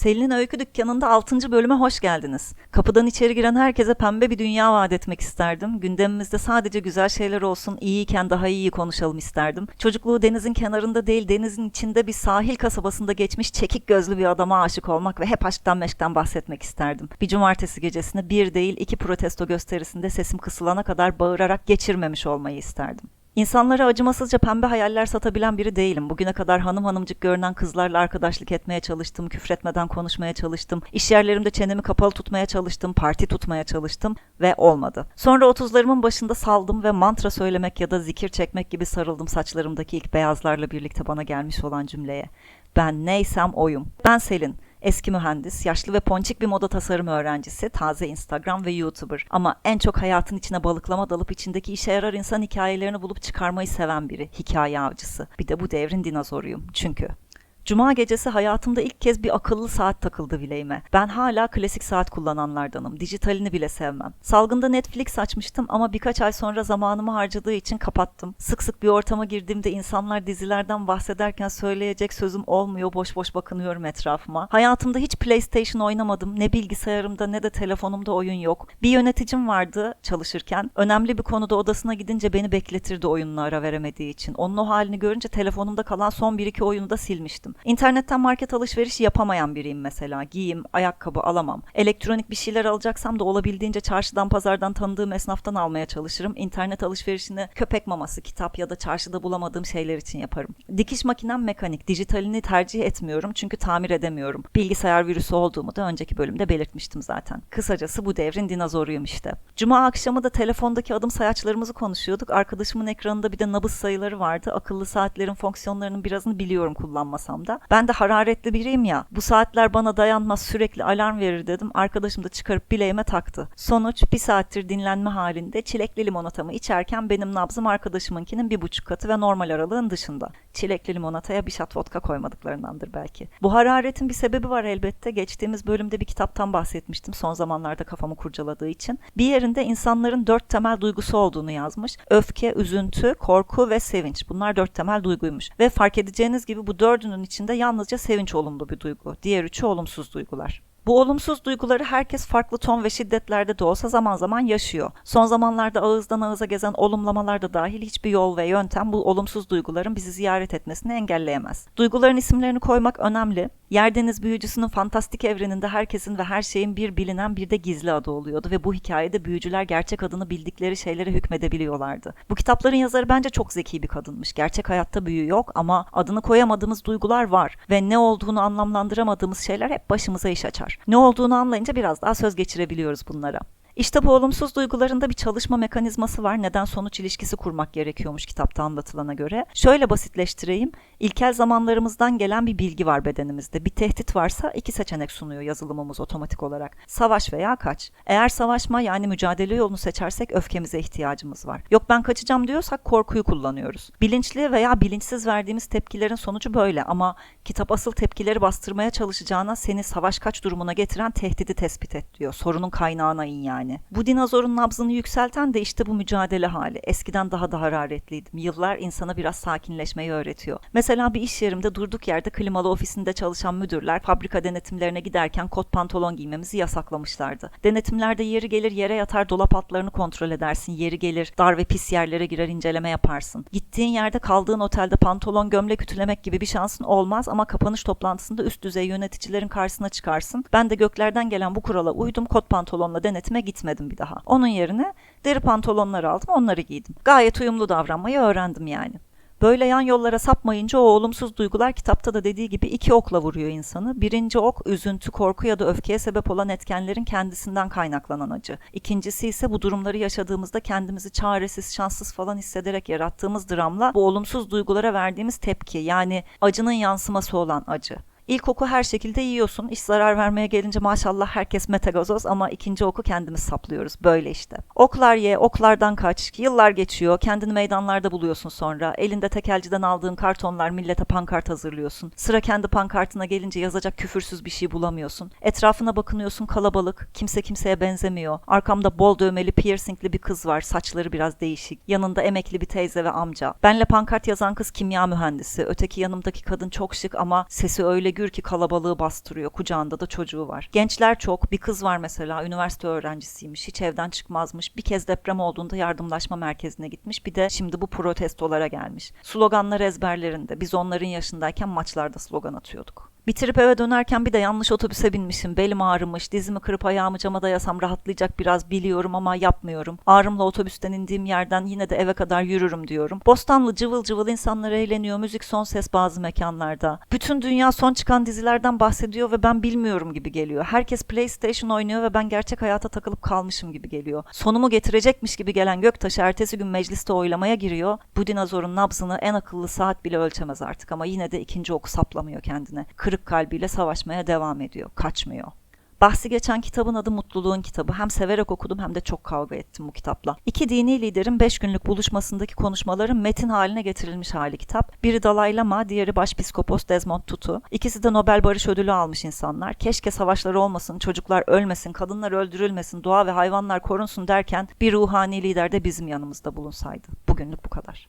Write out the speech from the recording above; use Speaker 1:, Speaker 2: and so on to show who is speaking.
Speaker 1: Selin'in Öykü Dükkanı'nda 6. bölüme hoş geldiniz. Kapıdan içeri giren herkese pembe bir dünya vaat etmek isterdim. Gündemimizde sadece güzel şeyler olsun, iyiyken daha iyi konuşalım isterdim. Çocukluğu denizin kenarında değil, denizin içinde bir sahil kasabasında geçmiş çekik gözlü bir adama aşık olmak ve hep aşktan meşkten bahsetmek isterdim. Bir cumartesi gecesini bir değil iki protesto gösterisinde sesim kısılana kadar bağırarak geçirmemiş olmayı isterdim. İnsanlara acımasızca pembe hayaller satabilen biri değilim. Bugüne kadar hanım hanımcık görünen kızlarla arkadaşlık etmeye çalıştım, küfretmeden konuşmaya çalıştım, iş yerlerimde çenemi kapalı tutmaya çalıştım, parti tutmaya çalıştım ve olmadı. Sonra otuzlarımın başında saldım ve mantra söylemek ya da zikir çekmek gibi sarıldım saçlarımdaki ilk beyazlarla birlikte bana gelmiş olan cümleye. Ben neysem oyum. Ben Selin. Eski mühendis, yaşlı ve ponçik bir moda tasarım öğrencisi, taze Instagram ve YouTuber. Ama en çok hayatın içine balıklama dalıp içindeki işe yarar insan hikayelerini bulup çıkarmayı seven biri. Hikaye avcısı. Bir de bu devrin dinozoruyum. Çünkü. Cuma gecesi hayatımda ilk kez bir akıllı saat takıldı bileğime. Ben hala klasik saat kullananlardanım. Dijitalini bile sevmem. Salgında Netflix açmıştım ama birkaç ay sonra zamanımı harcadığı için kapattım. Sık sık bir ortama girdiğimde insanlar dizilerden bahsederken söyleyecek sözüm olmuyor. Boş boş bakınıyorum etrafıma. Hayatımda hiç PlayStation oynamadım. Ne bilgisayarımda ne de telefonumda oyun yok. Bir yöneticim vardı çalışırken. Önemli bir konuda odasına gidince beni bekletirdi oyununa ara veremediği için. Onun o halini görünce telefonumda kalan son bir iki oyunu da silmiştim. İnternetten market alışverişi yapamayan biriyim mesela. Giyim, ayakkabı alamam. Elektronik bir şeyler alacaksam da olabildiğince çarşıdan pazardan tanıdığım esnaftan almaya çalışırım. İnternet alışverişini köpek maması, kitap ya da çarşıda bulamadığım şeyler için yaparım. Dikiş makinem mekanik. Dijitalini tercih etmiyorum çünkü tamir edemiyorum. Bilgisayar virüsü olduğumu da önceki bölümde belirtmiştim zaten. Kısacası bu devrin dinozoruyum işte. Cuma akşamı da telefondaki adım sayaçlarımızı konuşuyorduk. Arkadaşımın ekranında bir de nabız sayıları vardı. Akıllı saatlerin fonksiyonlarının birazını biliyorum kullanmasam da. Ben de hararetli biriyim ya. Bu saatler bana dayanmaz sürekli alarm verir dedim. Arkadaşım da çıkarıp bileğime taktı. Sonuç bir saattir dinlenme halinde çilekli limonatamı içerken benim nabzım arkadaşımınkinin bir buçuk katı ve normal aralığın dışında. Çilekli limonataya bir şat vodka koymadıklarındandır belki. Bu hararetin bir sebebi var elbette. Geçtiğimiz bölümde bir kitaptan bahsetmiştim son zamanlarda kafamı kurcaladığı için. Bir yerinde insanların dört temel duygusu olduğunu yazmış. Öfke, üzüntü, korku ve sevinç. Bunlar dört temel duyguymuş. Ve fark edeceğiniz gibi bu dördünün içinde yalnızca sevinç olumlu bir duygu. Diğer üçü olumsuz duygular. Bu olumsuz duyguları herkes farklı ton ve şiddetlerde de olsa zaman zaman yaşıyor. Son zamanlarda ağızdan ağıza gezen olumlamalar da dahil hiçbir yol ve yöntem bu olumsuz duyguların bizi ziyaret etmesini engelleyemez. Duyguların isimlerini koymak önemli. Yerdeniz büyücüsünün fantastik evreninde herkesin ve her şeyin bir bilinen bir de gizli adı oluyordu ve bu hikayede büyücüler gerçek adını bildikleri şeylere hükmedebiliyorlardı. Bu kitapların yazarı bence çok zeki bir kadınmış. Gerçek hayatta büyü yok ama adını koyamadığımız duygular var ve ne olduğunu anlamlandıramadığımız şeyler hep başımıza iş açar. Ne olduğunu anlayınca biraz daha söz geçirebiliyoruz bunlara. İşte bu olumsuz duygularında bir çalışma mekanizması var. Neden sonuç ilişkisi kurmak gerekiyormuş kitapta anlatılana göre. Şöyle basitleştireyim. İlkel zamanlarımızdan gelen bir bilgi var bedenimizde. Bir tehdit varsa iki seçenek sunuyor yazılımımız otomatik olarak. Savaş veya kaç. Eğer savaşma yani mücadele yolunu seçersek öfkemize ihtiyacımız var. Yok ben kaçacağım diyorsak korkuyu kullanıyoruz. Bilinçli veya bilinçsiz verdiğimiz tepkilerin sonucu böyle ama kitap asıl tepkileri bastırmaya çalışacağına seni savaş kaç durumuna getiren tehdidi tespit et diyor. Sorunun kaynağına in yani. Bu dinozorun nabzını yükselten de işte bu mücadele hali. Eskiden daha da hararetliydim. Yıllar insana biraz sakinleşmeyi öğretiyor. Mesela bir iş yerimde durduk yerde klimalı ofisinde çalışan müdürler fabrika denetimlerine giderken kot pantolon giymemizi yasaklamışlardı. Denetimlerde yeri gelir yere yatar dolap altlarını kontrol edersin. Yeri gelir dar ve pis yerlere girer inceleme yaparsın. Gittiğin yerde kaldığın otelde pantolon gömlek ütülemek gibi bir şansın olmaz ama kapanış toplantısında üst düzey yöneticilerin karşısına çıkarsın. Ben de göklerden gelen bu kurala uydum kot pantolonla denetime gitmedim bir daha. Onun yerine deri pantolonlar aldım onları giydim. Gayet uyumlu davranmayı öğrendim yani. Böyle yan yollara sapmayınca o olumsuz duygular kitapta da dediği gibi iki okla vuruyor insanı. Birinci ok üzüntü, korku ya da öfkeye sebep olan etkenlerin kendisinden kaynaklanan acı. İkincisi ise bu durumları yaşadığımızda kendimizi çaresiz, şanssız falan hissederek yarattığımız dramla bu olumsuz duygulara verdiğimiz tepki yani acının yansıması olan acı. İlk oku her şekilde yiyorsun. İş zarar vermeye gelince maşallah herkes metagazoz ama ikinci oku kendimiz saplıyoruz. Böyle işte. Oklar ye, oklardan kaç. Yıllar geçiyor. Kendini meydanlarda buluyorsun sonra. Elinde tekelciden aldığın kartonlar millete pankart hazırlıyorsun. Sıra kendi pankartına gelince yazacak küfürsüz bir şey bulamıyorsun. Etrafına bakınıyorsun kalabalık. Kimse kimseye benzemiyor. Arkamda bol dövmeli piercingli bir kız var. Saçları biraz değişik. Yanında emekli bir teyze ve amca. Benle pankart yazan kız kimya mühendisi. Öteki yanımdaki kadın çok şık ama sesi öyle figür ki kalabalığı bastırıyor. Kucağında da çocuğu var. Gençler çok. Bir kız var mesela üniversite öğrencisiymiş. Hiç evden çıkmazmış. Bir kez deprem olduğunda yardımlaşma merkezine gitmiş. Bir de şimdi bu protestolara gelmiş. Sloganlar ezberlerinde. Biz onların yaşındayken maçlarda slogan atıyorduk. Bitirip eve dönerken bir de yanlış otobüse binmişim. Belim ağrımış. Dizimi kırıp ayağımı cama dayasam rahatlayacak biraz biliyorum ama yapmıyorum. Ağrımla otobüsten indiğim yerden yine de eve kadar yürürüm diyorum. Bostanlı cıvıl cıvıl insanlar eğleniyor. Müzik son ses bazı mekanlarda. Bütün dünya son çıkan dizilerden bahsediyor ve ben bilmiyorum gibi geliyor. Herkes PlayStation oynuyor ve ben gerçek hayata takılıp kalmışım gibi geliyor. Sonumu getirecekmiş gibi gelen Göktaş ertesi gün mecliste oylamaya giriyor. Bu dinozorun nabzını en akıllı saat bile ölçemez artık ama yine de ikinci oku saplamıyor kendine. Kırık kalbiyle savaşmaya devam ediyor. Kaçmıyor. Bahsi geçen kitabın adı Mutluluğun Kitabı. Hem severek okudum hem de çok kavga ettim bu kitapla. İki dini liderin 5 günlük buluşmasındaki konuşmaların metin haline getirilmiş hali kitap. Biri Dalai Lama, diğeri Başpiskopos Desmond Tutu. İkisi de Nobel Barış Ödülü almış insanlar. Keşke savaşlar olmasın, çocuklar ölmesin, kadınlar öldürülmesin, doğa ve hayvanlar korunsun derken bir ruhani lider de bizim yanımızda bulunsaydı. Bugünlük bu kadar.